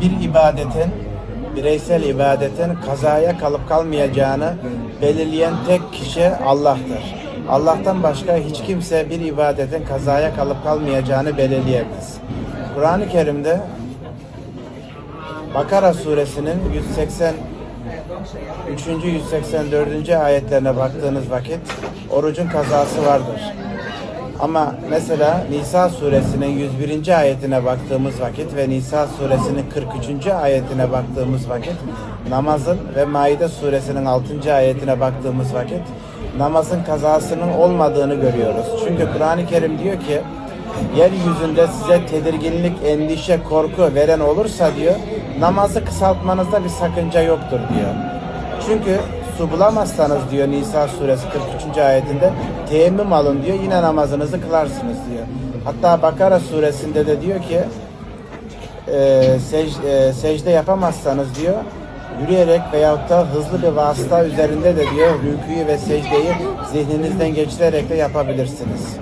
bir ibadetin, bireysel ibadetin kazaya kalıp kalmayacağını belirleyen tek kişi Allah'tır. Allah'tan başka hiç kimse bir ibadetin kazaya kalıp kalmayacağını belirleyemez. Kur'an-ı Kerim'de Bakara suresinin 180 3. 184. ayetlerine baktığınız vakit orucun kazası vardır. Ama mesela Nisa suresinin 101. ayetine baktığımız vakit ve Nisa suresinin 43. ayetine baktığımız vakit namazın ve Maide suresinin 6. ayetine baktığımız vakit namazın kazasının olmadığını görüyoruz. Çünkü Kur'an-ı Kerim diyor ki yeryüzünde size tedirginlik, endişe, korku veren olursa diyor namazı kısaltmanızda bir sakınca yoktur diyor. Çünkü su bulamazsanız diyor Nisa suresi 43. ayetinde teyemmüm alın diyor yine namazınızı kılarsınız diyor. Hatta Bakara suresinde de diyor ki e, sec- e, secde yapamazsanız diyor yürüyerek veyahut da hızlı bir vasıta üzerinde de diyor rüküyü ve secdeyi zihninizden geçirerek de yapabilirsiniz.